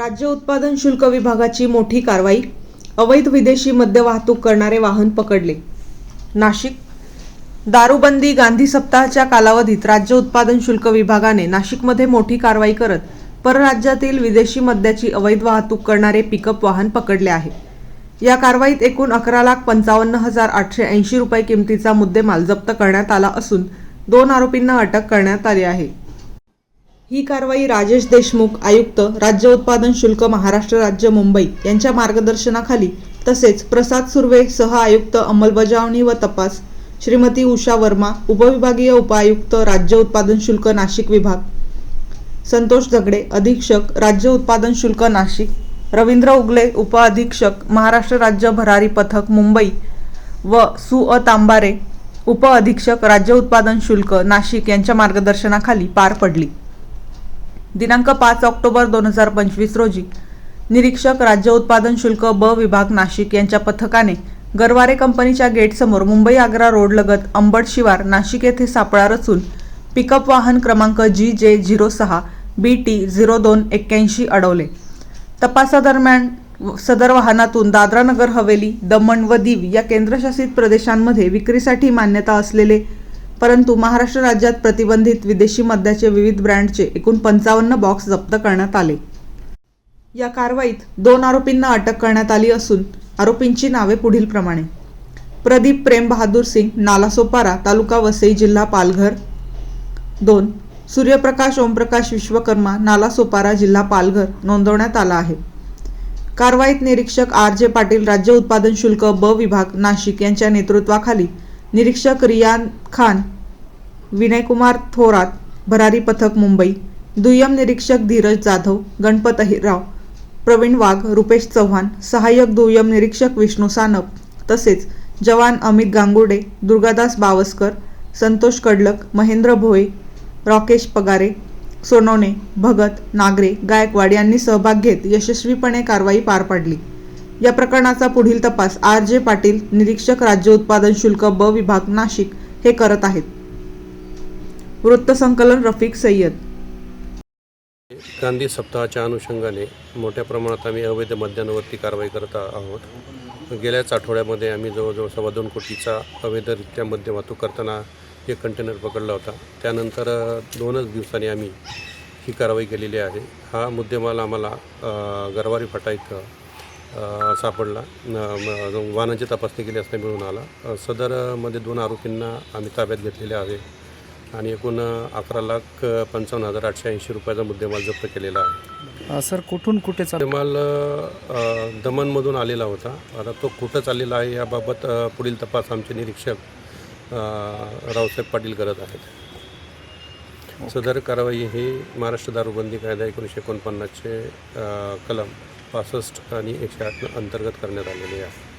राज्य उत्पादन शुल्क विभागाची मोठी कारवाई. अवैध विदेशी मद्य वाहतूक करणारे वाहन पकडले. नाशिक. दारूबंदी गांधी सप्ताहाच्या कालावधीत राज्य उत्पादन शुल्क विभागाने नाशिकमध्ये मोठी कारवाई करत परराज्यातील विदेशी मद्याची अवैध वाहतूक करणारे पिकअप वाहन पकडले आहे. या कारवाईत एकूण अकरा लाख पंचावन्न हजार आठशे ऐंशी रुपये किमतीचा मुद्देमाल जप्त करण्यात आला असून दोन आरोपींना अटक करण्यात आली आहे. ही कारवाई राजेश देशमुख आयुक्त राज्य उत्पादन शुल्क महाराष्ट्र राज्य मुंबई यांच्या मार्गदर्शनाखाली तसेच प्रसाद सुर्वे सह आयुक्त अंमलबजावणी व तपास श्रीमती उषा वर्मा उपविभागीय उपायुक्त राज्य उत्पादन शुल्क नाशिक विभाग. संतोष झगडे अधीक्षक राज्य उत्पादन शुल्क नाशिक. रवींद्र उगले उपअधीक्षक महाराष्ट्र राज्य भरारी पथक मुंबई. व सु. अ. तांबारे उपअधीक्षक राज्य उत्पादन शुल्क नाशिक यांच्या मार्गदर्शनाखाली पार पडली. दिनांक पाच ऑक्टोबर दोन हजार पंचवीस रोजी. निरीक्षक राज्य उत्पादन शुल्क ब विभाग नाशिक यांच्या पथकाने गरवारे कंपनीच्या गेटसमोर मुंबई आग्रा रोडलगत अंबड शिवार नाशिक येथे सापळा रचून पिकअप वाहन क्रमांक जी जे झिरो सहा बी टी झिरो दोन एक्क्याऐंशी अडवले. तपासादरम्यान सदर वाहनातून दादरा नगर हवेली दमण व दीव या केंद्रशासित प्रदेशांमध्ये विक्रीसाठी मान्यता असलेले परंतु महाराष्ट्र राज्यात प्रतिबंधित विदेशी मद्याचे विविध ब्रँडचे एकूण पंचावन्न बॉक्स जप्त करण्यात आले. या कारवाईत दोन आरोपींना अटक करण्यात आली असून आरोपींची नावे पुढील प्रमाणे. प्रदीप प्रेम बहादूर सिंग नालासोपारा तालुका वसई जिल्हा पालघर. दोन सूर्यप्रकाश ओमप्रकाश विश्वकर्मा नालासोपारा जिल्हा पालघर नोंदवण्यात आला आहे. कारवाईत निरीक्षक आर जे पाटील राज्य उत्पादन शुल्क ब विभाग नाशिक यांच्या नेतृत्वाखाली निरीक्षक रियान खान विनयकुमार थोरात भरारी पथक मुंबई दुय्यम निरीक्षक धीरज जाधव गणपत अहिरराव प्रवीण वाघ रुपेश चव्हाण सहाय्यक दुय्यम निरीक्षक विष्णू सानप तसेच जवान अमित गांगुर्डे दुर्गादास बावस्कर संतोष कडलक महेंद्र भोये राकेश पगारे सोनवणे भगत नागरे गायकवाड यांनी सहभाग घेत यशस्वीपणे कारवाई पार पाडली. या प्रकरणाचा पुढील तपास आर जे पाटील निरीक्षक राज्य उत्पादन शुल्क ब विभाग नाशिक हे करत आहेत. वृत्तसंकलन रफिक सय्यद. गांधी सप्ताहाच्या अनुषंगाने मोठ्या प्रमाणात आम्ही अवैध मद्यांवरती कारवाई करत आहोत. गेल्याच आठवड्यामध्ये आम्ही जवळजवळ सव्वा दोन कोटीचा अवैधरित्या मद्य वाहतूक करताना एक कंटेनर पकडला होता. त्यानंतर दोनच दिवसांनी आम्ही ही कारवाई केलेली आहे. हा मुद्देमाल आम्हाला गरवारी फाटा इथं सापडला. वाहनांची तपासणी केली असता मिळून आला. सदरमध्ये दोन आरोपींना आम्ही ताब्यात घेतलेले आहे. आणि एकूण अकरा लाख पंचावन्न हजार आठशे ऐंशी रुपयाचा मुद्देमाल जप्त केलेला आहे. सर कुठून कुठे मुद्देमाल अ, दमणमधून आलेला होता. आता तो कुठं चाललेला आहे याबाबत पुढील तपास आमचे निरीक्षक रावसाहेब पाटील करत आहेत. सदर कारवाई ही महाराष्ट्र दारूबंदी कायदा एकोणीसशे एकोणपन्नासचे कलम पासष्ट आणि एकशे आठ अंतर्गत करण्यात आलेली आहे.